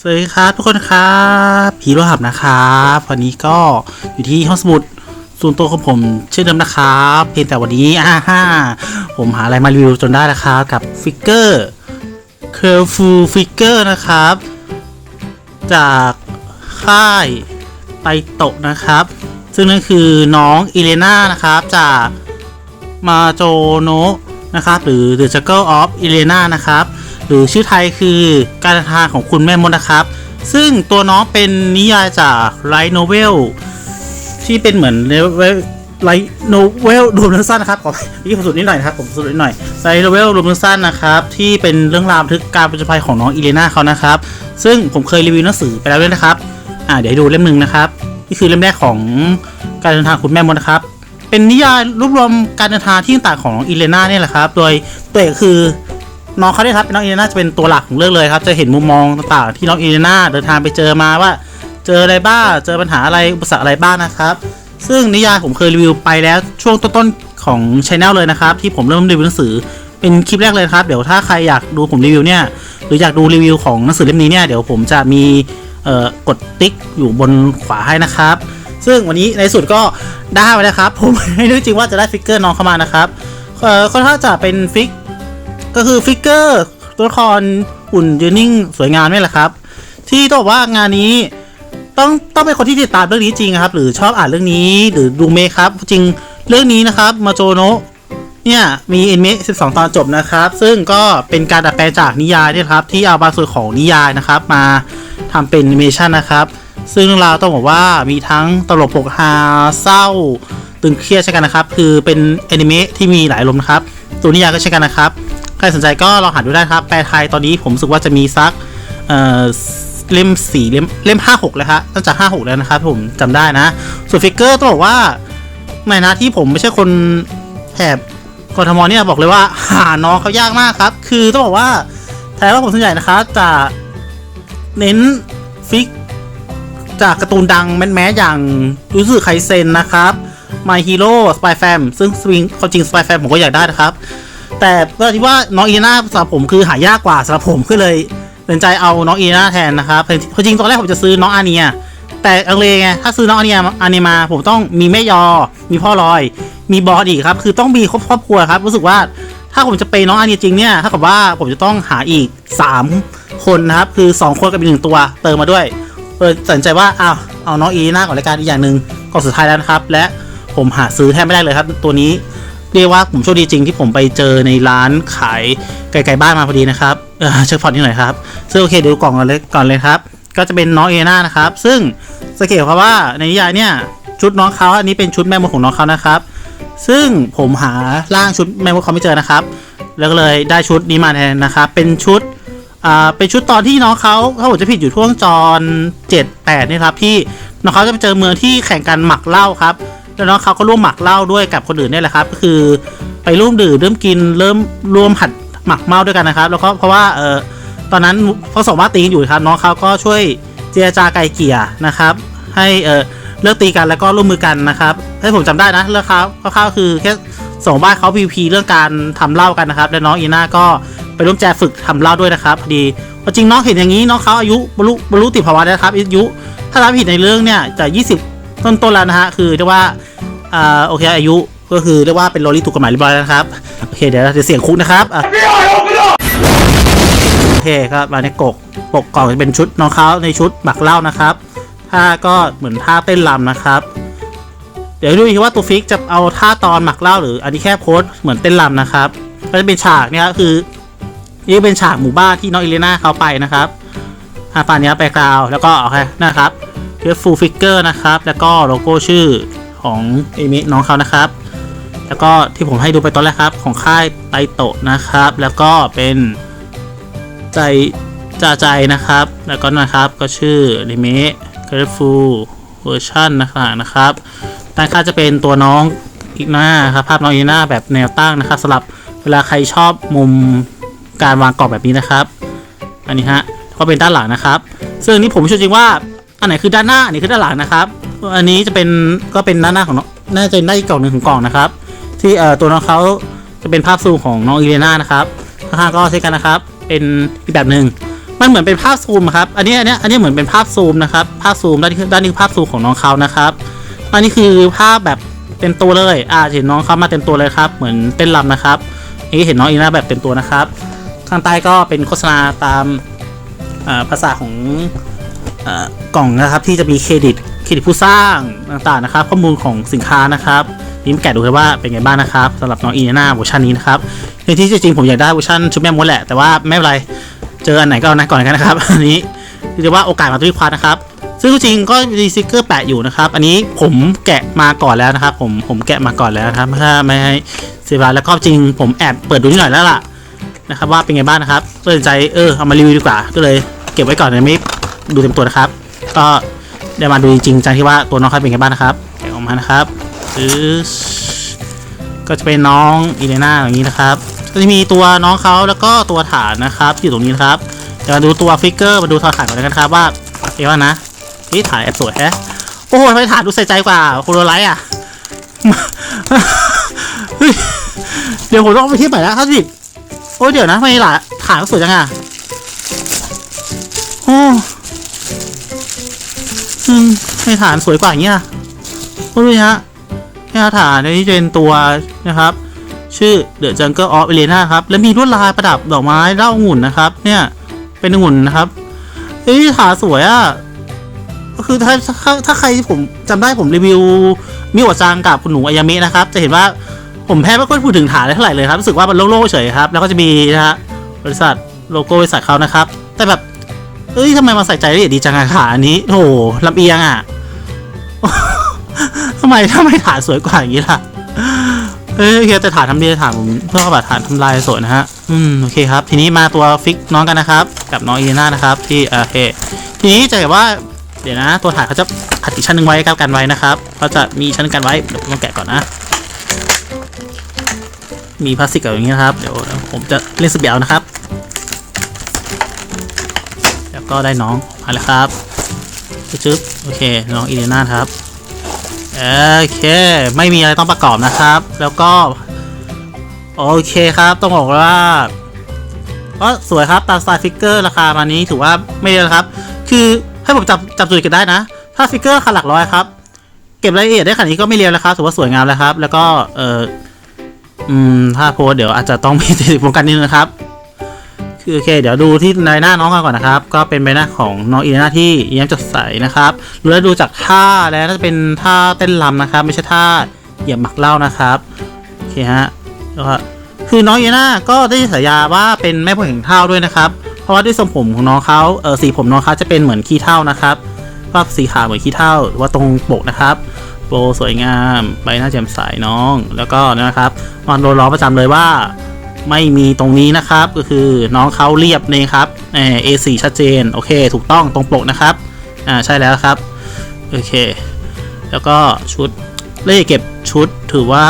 สวัสดีครับทุกคนครับผีโรหับนะครับวันนี้ก็อยู่ที่ห้องสมุดส่วนตัวของผมเช่นเดิมนะครับเพียงแต่วันนี้อ่าฮ่าผมหาอะไรมารีวิวจนได้นะครับกับฟิกเกอร์เคอร์ฟูฟิกเกอร์นะครับ จากค่ายไตโตะนะครับ ซึ่งนั่นคือน้องอิเลน่านะครับจากมาโจโนะนะครับหรือ The Jungle of Elena นะครับ หรือชื่อไทยคือการเดินทางของคุณแม่มดนะครับ ซึ่งตัวน้องเป็นนิยายจากไลท์โนเวลที่เป็นเหมือนไลท์โนเวลรวมเรื่องสั้นนะครับขอพี่ผมสุดนิดหน่อยนะครับผมสุดนิดหน่อยไลท์โนเวลรวมเรื่องสั้นนะครับที่เป็นเรื่องราวบันทึกการประจภัยของน้องอิเลนาเขานะครับ ซึ่งผมเคยรีวิวหนังสือไปแล้วด้วยนะครับอ่าเดี๋ยวให้ดูเล่มหนึ่งนะครับนี่คือเล่มแรกของการเดินทางคุณแม่มดนะครับเป็นนิยายรวบรวมการเดินทางที่ต่างของน้องอิเลนาเนี่ยแหละครับ โดยตัวเอกคือ น้องเขาเนี่ยครับน้องอีเลน่าจะเป็นตัวหลักของเรื่องเลยครับ จะเห็นมุมมองต่างๆ ที่น้องอีเลน่าเดินทางไปเจอมาว่า เจออะไรบ้าง เจอปัญหาอะไร อุปสรรคอะไรบ้างนะครับ ซึ่งนิยายผมเคยรีวิวไปแล้วช่วงต้นๆของช anel เลยนะครับ ที่ผมเริ่มรีวิวหนังสือ เป็นคลิปแรกเลยครับ เดี๋ยวถ้าใครอยากดูผมรีวิวเนี่ย หรืออยากดูรีวิวของหนังสือเล่มนี้เนี่ย เดี๋ยวผมจะมีกดติ๊กอยู่บนขวาให้นะครับ ซึ่งวันนี้ในสุดก็ได้ไปแล้วครับ ผมไม่รู้จริงว่าจะได้ฟิกเกอร์น้องเข้ามานะครับเอ่อค่อนข้างจะเป็นฟิก ก็คือฟิกเกอร์ตัวละครหุ่นยืนนิ่งสวยงามนี่แหละครับ ที่ต้องบอกว่างานนี้ต้องต้องเป็นคนที่ติดตามเรื่องนี้จริงครับ หรือชอบอ่านเรื่องนี้หรือดูเมคครับ จริงเรื่องนี้นะครับมาโจโนะเนี่ยมีเอ็นเม12 ตอนจบนะครับ ซึ่งก็เป็นการดัดแปลงจากนิยายนี่ครับ ที่เอาบางส่วนของนิยายนะครับ มาทำเป็นแอนิเมชันนะครับ ซึ่งเรื่องราวต้องบอกว่ามีทั้งตลกปกฮาเศร้าตึงเครียดใช่กันนะครับ คือเป็นแอนิเมะที่มีหลายอารมนะครับ ตัวนิยายก็ใช่กันนะครับ ใครสนใจก็ลองหาดูได้ครับ แปลไทยตอนนี้ผมรู้สึกว่าจะมีซักเอ่อเล่มสี่เล่มเล่มห้าหกแล้วครับตั้งจากห้าหกแล้วนะครับผมจำได้นะ ส่วนฟิกเกอร์ต้องบอกว่าในนะที่ผมไม่ใช่คนแถบกทมเนี่ยบอกเลยว่าหาน้องเขายากมากครับ คือต้องบอกว่าแถบว่าผมส่วนใหญ่นะครับจะเน้นฟิกจากการ์ตูนดังแมสๆอย่างรู้สึกไคเซนนะครับ My Hero Spy Fam ซึ่งสวิงความจริง Spy Fam ผมก็อยากได้นะครับ แต่ก็ที่ว่าน้องอีน่าสำหรับผมคือหายากกว่าสำหรับผมก็เลยตัดสินใจเอาน้องอีน่าแทนนะครับความจริงตอนแรกผมจะซื้อน้องอาเนีย แต่อังเลไงถ้าซื้อน้องอาเนียอาเนียมา ผมต้องมีแม่ยอ มีพ่อลอย มีบอสอีกครับ คือต้องมีครอบครอบครัวครับ รู้สึกว่าถ้าผมจะไปน้องอาเนียจริงเนี่ยถ้ากับว่าผมจะต้องหาอีก 3 คนนะครับ คือ 2 คนกับอีกหนึ่งตัวเติมมาด้วยเลยตัดสินใจว่าอ้าวเอาน้องอีน่าก่อนรายการอีกอย่างหนึ่งก่อนสุดท้ายแล้วนะครับ และผมหาซื้อแทบไม่ได้เลยครับ ตัวนี้ เรียกว่าผมโชคดีจริงที่ผมไปเจอในร้านขายไกลๆบ้านมาพอดีนะครับเออเช็คพอร์ตนิดหน่อยครับซึ่งโอเคเดี๋ยวดูกล่องก่อนเลยก่อนเลยครับ ก็จะเป็นน้องเอน่านะครับ ซึ่งสังเกตครับว่าในนิยายเนี่ยชุดน้องเขาอันนี้เป็นชุดแม่มดของน้องเขานะครับ ซึ่งผมหาร่างชุดแม่มดเขาไม่เจอนะครับ แล้วก็เลยได้ชุดนี้มาแทนนะครับเป็นชุดอ่าเป็นชุดตอนที่น้องเขาถ้าผมจะผิดอยู่ช่วงจอน7 8นี่ครับที่น้องเขาจะไปเจอเมืองที่แข่งกันหมักเหล้าครับ แล้วน้องเขาก็ร่วมหมักเหล้าด้วยกับคนอื่นเนี่ยแหละครับ ก็คือไปร่วมดื่มเริ่มกินเริ่มร่วมผัดหมักเมาด้วยกันนะครับ แล้วก็เพราะว่าเออตอนนั้นพอสองว่าตีกันอยู่ครับ น้องเขาก็ช่วยเจรจาไกลเกี่ยนะครับ ให้เออเลิกตีกันแล้วก็ร่วมมือกันนะครับให้ผมจำได้นะเรื่องเขาคร่าวๆคือแค่สองบ้านเขาพีพีเรื่องการทำเหล้ากันนะครับ แล้วน้องอีน่าก็ไปร่วมแจฝึกทำเหล้าด้วยนะครับพอดีจริงน้องเห็นอย่างนี้น้องเขาอายุบรรลุบรรลุติภาวะแล้วนะครับอายุถ้ารับผิดในเรื่องเนี่ยจะ20 ต้นๆแล้วนะฮะคือเรียกว่าอ่าโอเคอายุก็คือเรียกว่าเป็นโรลี่ถูกกฎหมายเรียบร้อยแล้วนะครับโอเคเดี๋ยวเราจะเสียงคุกนะครับอะโอเคครับมาในกกปกกล่องจะเป็นชุดน้องเขาในชุดหมักเหล้านะครับท่าก็เหมือนท่าเต้นรำนะครับ เดี๋ยวดูอีกว่าตัวฟิกจะเอาท่าตอนหมักเหล้าหรืออันนี้แค่โพสเหมือนเต้นรำนะครับก็จะเป็นฉากเนี่ยคือนี่เป็นฉากหมู่บ้านที่น้องอิเลน่าเขาไปนะครับฮาปานเนี้ยไปกราวแล้วก็โอเคนะครับ เรียกฟูลฟิกเกอร์นะครับ แล้วก็โลโก้ชื่อของเอมิน้องเขานะครับ แล้วก็ที่ผมให้ดูไปตอนแรกครับ ของค่ายไตโตะนะครับ แล้วก็เป็นใจจ่าใจนะครับ แล้วก็นะครับก็ชื่ออนิเมะเกรฟูเวอร์ชันนะครับนะครับด้านข้างจะเป็นตัวน้องอีกหน้าครับภาพน้องอีกหน้าแบบแนวตั้งนะครับสำหรับเวลาใครชอบมุมการวางกรอบแบบนี้นะครับ อันนี้ฮะก็เป็นด้านหลังนะครับ ซึ่งนี่ผมเชื่อจริงว่า อันไหนคือด้านหน้าอันนี้คือด้านหลังนะครับ อันนี้จะเป็นก็เป็นด้านหน้าของน้องน่าจะเป็นได้านอีกกล่องหนึ่งของกล่องนะครับ ที่เอ่อตัวน้องเขาจะเป็นภาพซูมของน้องอีเลน่านะครับข้างๆก็เช่นกันนะครับ เป็นอีกแบบหนึ่งมันเหมือนเป็นภาพซูมครับ อันนี้อันนี้อันนี้เหมือนเป็นภาพซูมนะครับ ภาพซูมด้านนี้ด้านนี้ภาพซูมของน้องเขานะครับ อันนี้คือภาพแบบเต็มตัวเลย อ่าเห็นน้องเขามาเต็มตัวเลยครับ เหมือนเต้นรำนะครับอันนี้เห็นน้องอีน่าแบบเต็มตัวนะครับ ข้างใต้ก็เป็นโฆษณาตามภาษาของ กล่องนะครับที่จะมีเครดิตเครดิตผู้สร้างต่างๆนะครับ ข้อมูลของสินค้านะครับนี่มาแกะดูกันว่าเป็นไงบ้างนะครับสำหรับน้องอีน่าเวอร์ชันนี้นะครับในที่จริงผมอยากได้เวอร์ชันชุดแม่มดแหละแต่ว่าไม่เป็นไรเจออันไหนก็เอานนั้นก่อนกันนะครับอันนี้เรียกว่าโอกาสมาทุกควันนะครับซึ่งจริงก็มีสติกเกอร์แปะอยู่นะครับ อันนี้ผมแกะมาก่อนแล้วนะครับ ผมผมแกะมาก่อนแล้วนะครับถ้าไม่ให้เสียเวลาแล้วก็จริง ผมแอบเปิดดูนิดหน่อยแล้วล่ะนะครับว่าเป็นไงบ้างนะครับก็เลยใจเออเอามารีวิวดีกว่าก็เลยเก็บไว้ก่อนนะไม่ ดูเต็มตัวนะครับ ก็ได้มาดูจริงๆจังที่ว่าตัวน้องเขาเป็นไงบ้างนะครับแกะออกมานะครับก็จะเป็นน้องอีเลน่าอย่างนี้นะครับ ก็จะมีตัวน้องเขาแล้วก็ตัวฐานนะครับอยู่ตรงนี้นะครับเดี๋ยวมาดูตัวฟิกเกอร์มาดูตัวฐานก่อนกันครับ ว่าเอว่านะนี่ฐานแอบสวยแฮะโอ้โหทำไมฐานดูใส่ใจกว่าโคโรไลท์อะเดี๋ยวผมต้องไปเทียบใหม่แล้วครับสิโอ้เดี๋ยวนะทำไมล่ะฐานสวยจังอะโอ้ อืมทำไมฐานสวยกว่าอย่างเงี้ยโอ้ดูดิฮะนี่ฮะฐานอันนี้จะเป็นตัวนะครับ ชื่อ The Jungle of Elena ครับ และมีลวดลายประดับดอกไม้เล่าองุ่นนะครับ เนี่ย เป็นองุ่นนะครับเฮ้ยถานสวยอะ่ะก็คือถ้าถ้าถ้าใครผมจำได้ผมรีวิวมิวจังกับคุณหนูอายามินะครับ จะเห็นว่าผมแทบไม่ค่อยพูดถึงฐานเลยเท่าไหร่เลยครับรู้สึกว่ามันโล่งๆเฉยครับ แล้วก็จะมีนะฮะบริษัทโลโก้บริษัทเขานะครับ แต่แบบ เอ้ยทำไมมาใส่ใจละเอียดดีจังอะขาอันนี้โอ้ลำเอียงอะทำไมทำไมฐานสวยกว่าอย่างนี้ล่ะเอ้ยโอเคแต่ฐานทำดีฐานผมเพื่อแบบฐานทำลายสวยนะฮะอืมโอเคครับ ทีนี้มาตัวฟิกน้องกันนะครับ กับน้องอีเลน่านะครับ ที่โอเคทีนี้จะเห็นว่าเดี๋ยวนะ ตัวฐานเขาจะขัดอีกชั้นหนึ่งไว้กับกันไว้นะครับเขาจะมีชั้นกันไว้เดี๋ยวผมต้องแกะก่อนนะมีพลาสติกแบบอย่างนี้นะครับ เดี๋ยวผมจะเล่นสเปียลนะครับ ก็ได้น้องมาแล้วครับจึ๊บโอเค น้องอีเลน่าครับโอเค ไม่มีอะไรต้องประกอบนะครับ แล้วก็ โอเคครับ ต้องบอกว่าก็สวยครับตามสไตล์ฟิกเกอร์ราคามานี้ถือว่าไม่เยอะครับ คือให้ผมจับจับจุดกันได้นะ ถ้าฟิกเกอร์ราคาหลักร้อยครับ เก็บรายละเอียดได้ขนาดนี้ก็ไม่เรียวแล้วครับถือว่าสวยงามแล้วครับ แล้วก็เอออืมถ้าโพสเดี๋ยวอาจจะต้องมีติดวงกันนิดนึงนะครับ คือโอเค เดี๋ยวดูที่ใบหน้าน้องกันก่อนนะครับ ก็เป็นใบหน้าของน้องอีน่าที่ยิ้มจดใสนะครับแล้วดูจากท่าแล้วน่าจะเป็นท่าเต้นรำนะครับ ไม่ใช่ท่าเหยียบหมักเหล้านะครับโอเคฮะแล้วก็คือน้องอีน่าก็ได้ฉายาว่าเป็นแม่ผู้แห่งเท่าด้วยนะครับ เพราะว่าด้วยทรงผมของน้องเขาเออสีผมน้องเขาจะเป็นเหมือนขี้เท่านะครับก็สีขาวเหมือนขี้เท่าว่าตรงปกนะครับโบสวยงามใบหน้าแจ่มใสน้อง แล้วก็นะครับมันโดนล้อประจำเลยว่า ไม่มีตรงนี้นะครับ ก็คือน้องเขาเรียบนี่ครับเออ A4 ชัดเจน โอเค ถูกต้องตรงปกนะครับ อ่า ใช่แล้วครับ โอเค แล้วก็ชุดเลขเก็บชุดถือว่า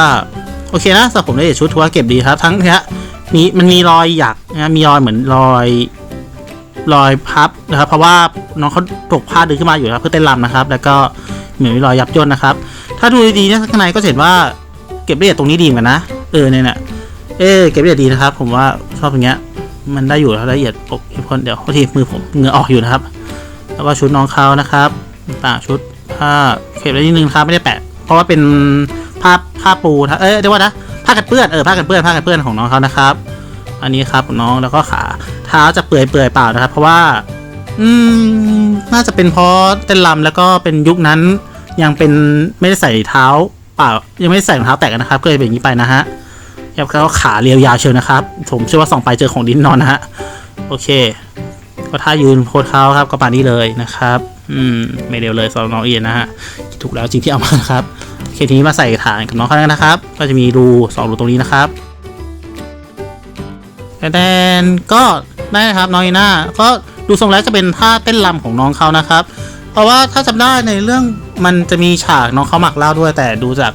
โอเคนะสำหรับผมเลขเก็บชุดถือว่าเก็บดีครับ ทั้งเนี้ยมีมันมีรอยหยักนะมีรอยเหมือนรอยรอยพับนะครับ เพราะว่าน้องเขาตกผ้าดึงขึ้นมาอยู่นะครับเพื่อเต้นรำนะครับ แล้วก็เหมือนมีรอยยับย่นนะครับ ถ้าดูดีๆเนี่ยข้างในก็เห็นว่าเก็บละเอียดตรงนี้ดีเหมือนกันนะ เออเนี่ยเนี่ย เอ๊เก็บละเอียดดีนะครับ ผมว่าชอบอย่างเงี้ย มันได้อยู่แล้วละเอียดปกอีกคนเดี๋ยวทีมือผมเงือออกอยู่นะครับ แล้วก็ชุดน้องเขานะครับต่างชุดผ้าเก็บไว้นิดนึงครับไม่ได้แปะ เพราะว่าเป็นผ้าผ้าปูนะเอ้ยเดี๋ยวว่านะผ้ากันเปื้อนเออผ้ากันเปื้อนผ้ากันเปื้อนของน้องเขานะครับ อันนี้ครับน้องแล้วก็ขาเท้าจะเปื่อยเปื่อยเปล่านะครับ เพราะว่า อืมน่าจะเป็นเพราะเต้นรำแล้วก็เป็นยุคนั้นยังเป็นไม่ได้ใส่เท้าเปล่ายังไม่ได้ใส่รองเท้าแตะกันนะครับก็เลยเป็นอย่างนี้ไปนะฮะ ครับเขาเรียวยาวเชียวนะครับ ผมเชื่อว่าส่องไปเจอของดินนอนนะฮะ โอเค ก็ถ้ายืนโพสเขาครับก็ปานนี้เลยนะครับ อืม ไม่เร็วเลยสำหรับน้องเอียนนะฮะ ถูกแล้วจริงที่เอามานะครับเคทีนี้มาใส่ฐานกับน้องเขาแล้วนะครับ ก็จะมีรูสองรูตรงนี้นะครับแต่แดนก็ได้นะครับน้องอีน่าก็ดูทรงแล้วจะเป็นท่าเต้นรำของน้องเขานะครับ เพราะว่าถ้าจำได้ในเรื่องมันจะมีฉากน้องเขาหมักเหล้าด้วย แต่ดูจาก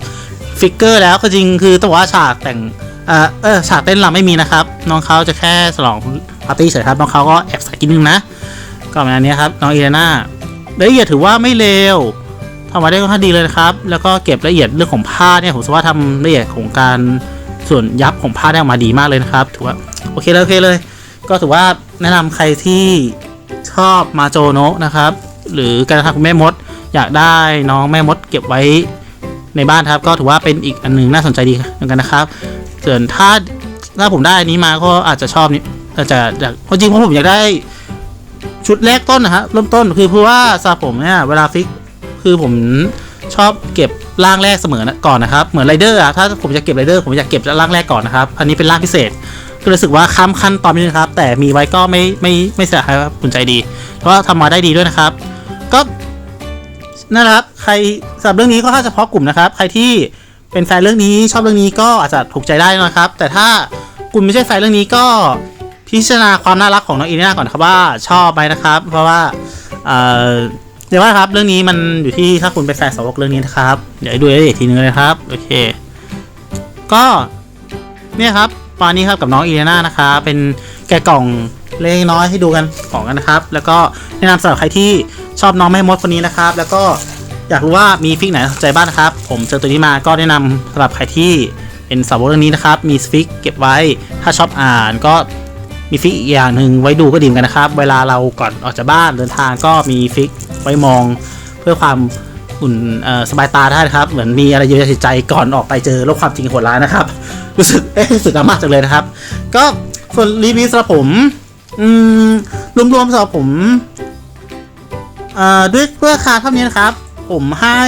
ฟิกเกอร์แล้วก็จริงคือต้องบอกว่าฉากแต่ง เออเออฉากเต้นรำไม่มีนะครับ น้องเขาจะแค่ฉลองปาร์ตี้เฉยครับ น้องเขาก็แอบใส่กินนึงนะ ก็ประมาณนี้ครับ น้องอีเลน่าละเอียดถือว่าไม่เลวทำมาได้ค่อนข้างดีเลยนะครับ แล้วก็เก็บละเอียดเรื่องของผ้าเนี่ยผมว่าทำละเอียดของการส่วนยับของผ้าได้ออกมาดีมากเลยนะครับถือว่าโอเคเลยโอเคเลย ก็ถือว่าแนะนำใครที่ชอบมาโจโนะนะครับ หรือการทำคุณแม่มด อยากได้น้องแม่มดเก็บไว้ในบ้านครับ ก็ถือว่าเป็นอีกอันหนึงน่าสนใจดีเหมือนกันนะครับ ส่วนถ้าถ้าผมได้อันนี้มาก็อาจจะชอบนี่อาจจะอยากเพราะจริงๆผมอยากได้ชุดแรกต้นนะฮะเริ่มต้นคือเพราะว่าสำหรับผมเนี่ยเวลาฟิกคือผมชอบเก็บร่างแรกเสมอนะก่อนนะครับ เหมือนไรเดอร์อะถ้าผมจะเก็บไรเดอร์ผมอยากเก็บร่างแรกก่อนนะครับ อันนี้เป็นร่างพิเศษ ก็รู้สึกว่าข้ามขั้นตอนนี้นะครับ แต่มีไว้ก็ไม่ไม่ไม่เสียหายครับคุณใจดีเพราะว่าทำมาได้ดีด้วยนะครับ ก็นะครับ ใครสำหรับเรื่องนี้ก็ถ้าเฉพาะกลุ่มนะครับ ใครที่ เป็นแฟนเรื่องนี้ชอบเรื่องนี้ก็อาจจะถูกใจได้นะครับ แต่ถ้าคุณไม่ใช่แฟนเรื่องนี้ก็พิจารณาความน่ารักของน้องอีน่าก่อนครับว่าชอบไหมนะครับ เพราะว่าเออเดี๋ยวว่าครับเรื่องนี้มันอยู่ที่ถ้าคุณเป็นแฟนสาวกเรื่องนี้นะครับ เดี๋ยวให้ดูได้อีกทีนึงเลยครับโอเค ก็เนี่ยครับตอนนี้ครับกับน้องอีเลน่านะคะเป็นแกะกล่องเล็กน้อยให้ดูกันของกันนะครับ แล้วก็แนะนำสำหรับใครที่ชอบน้องแม่มดคนนี้นะครับ แล้วก็ อยากรู้ว่ามีฟิกไหนสนใจบ้างนะครับ ผมเจอตัวนี้มาก็แนะนำสำหรับใครที่เป็นสาวกเรื่องนี้นะครับ มีฟิกเก็บไว้ถ้าชอบอ่านก็มีฟิกอีกอย่างหนึ่งไว้ดูก็ดีเหมือนกันนะครับ เวลาเราก่อนออกจากบ้านเดินทางก็มีฟิกไว้มองเพื่อความอุ่นสบายตาได้นะครับ เหมือนมีอะไรเยียวยาจิตใจก่อนออกไปเจอโลกความจริงโหดร้ายนะครับ รู้สึกเอ๊ะรู้สึกดราม่าจังเลยนะครับ ก็ส่วนรีวิวสำหรับผมอืมรวมๆสำหรับผมเอ่อด้วยด้วยราคาเท่านี้นะครับ ผมให้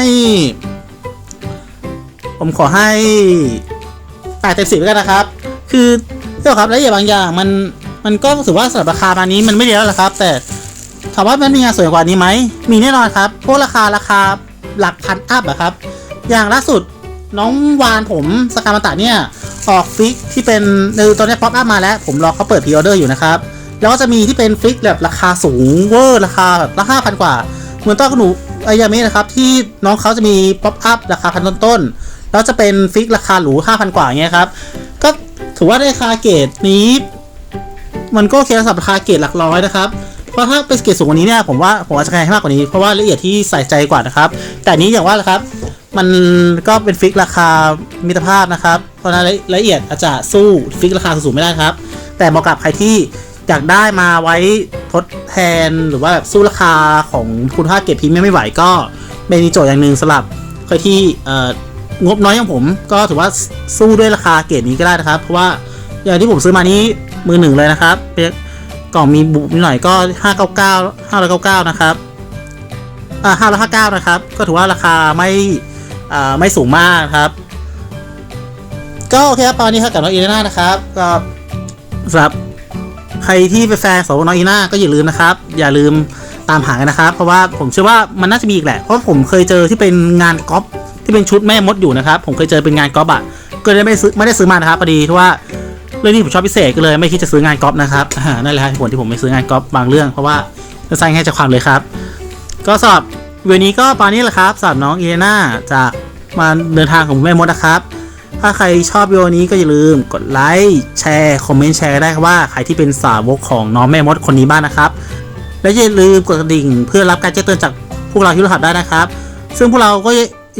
ผมขอให้แปดเต็มสิบแล้วกันนะครับ คือเจ้าครับรายละเอียดบางอย่างมันมันก็ถือว่าสำหรับราคามานี้มันไม่เยอะหรอกครับ แต่ถามว่ามันมีงานสวยกว่านี้ไหมมีแน่นอนครับพวกราคาราคาหลักพันอัพอะครับ อย่างล่าสุดน้องวานผมสกามาตะเนี่ยออกฟิกที่เป็นในตอนนี้ป๊อปอัพมาแล้ว ผมรอเขาเปิดพรีออเดอร์อยู่นะครับ แล้วก็จะมีที่เป็นฟิกแบบราคาสูงเวอร์ราคาแบบละห้าพันกว่า เหมือนต้นขนูอายามินะครับ ที่น้องเขาจะมีป๊อปอัพราคาพันต้นๆแล้วจะเป็นฟิกราคาหรูห้าพันกว่าเงี้ยครับ ก็ถือว่าได้ราคาเกรดนี้ มันก็โอเคสำหรับราคาเกรดหลักร้อยนะครับเพราะถ้าเป็นเกรดสูงกว่านี้เนี่ยผมว่าผมอาจจะให้มากกว่านี้เพราะว่าละเอียดที่ใส่ใจกว่านะครับ แต่นี้อย่างว่าแหละครับ มันก็เป็นฟิกราคามิตรภาพนะครับ เพราะนั้นละเอียดอาจจะสู้ฟิกราคาสูงไม่ได้ครับ แต่เหมาะกับใครที่ อยากได้มาไว้ทดแทนหรือว่าแบบสู้ราคาของคุณค่าเก็บพรีเมียมไม่ไหวก็เป็นโจทย์อย่างหนึ่งสำหรับใครที่งบน้อยอย่างผม ก็ถือว่าสู้ด้วยราคาเกรดนี้ก็ได้นะครับ เพราะว่าอย่างที่ผมซื้อมานี้มือหนึ่งเลยนะครับเป็นกล่องมีบุนิดหน่อยก็ 599 599 นะครับอ่าห้าร้อยห้าเก้านะครับ ก็ถือว่าราคาไม่อ่าไม่สูงมากครับ ก็โอเคครับตอนนี้ครับกับน้องอีเลน่านะครับก็สำหรับ ใครที่เป็นแฟนของน้องอีเลน่าก็อย่าลืมนะครับ อย่าลืมตามหากันนะครับ เพราะว่าผมเชื่อว่ามันน่าจะมีอีกแหละ เพราะผมเคยเจอที่เป็นงานก๊อปที่เป็นชุดแม่มดอยู่นะครับ ผมเคยเจอเป็นงานก๊อปอะ ก็เลยไม่ได้ซื้อไม่ได้ซื้อมานะครับพอดีเพราะว่าเรื่องนี้ผมชอบพิเศษก็เลยไม่คิดจะซื้องานก๊อปนะครับนั่นแหละครับเหตุผลที่ผมไม่ซื้องานก๊อปบางเรื่อง เพราะว่าจะสร้างให้ใจความเลยครับ ก็สำหรับวันนี้ก็ประมาณนี้แหละครับสำหรับน้องเอเลน่าจากมาเดินทางของแม่มดนะครับ ถ้าใครชอบวิดีโอนี้ก็อย่าลืมกดไลค์แชร์คอมเมนต์แชร์ได้ครับว่าใครที่เป็นสาวกของน้องแม่มดคนนี้บ้างนะครับ และอย่าลืมกดกระดิ่งเพื่อรับการแจ้งเตือนจากพวกเราที่รหัสได้นะครับ ซึ่งพวกเราก็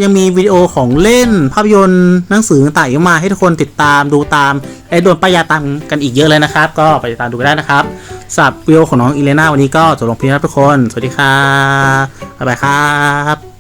ยังมีวิดีโอของเล่นภาพยนตร์หนังสือต่างๆมาให้ทุกคนติดตามดูตามและโดนป้ายยาตังกันอีกเยอะเลยนะครับ ก็ไปติดตามดูกันได้นะครับสำหรับวิดีโอของน้องอีเลน่าวันนี้ก็จบลงเพียงเท่านี้ทุกคน สวัสดีครับบ๊ายบายครับ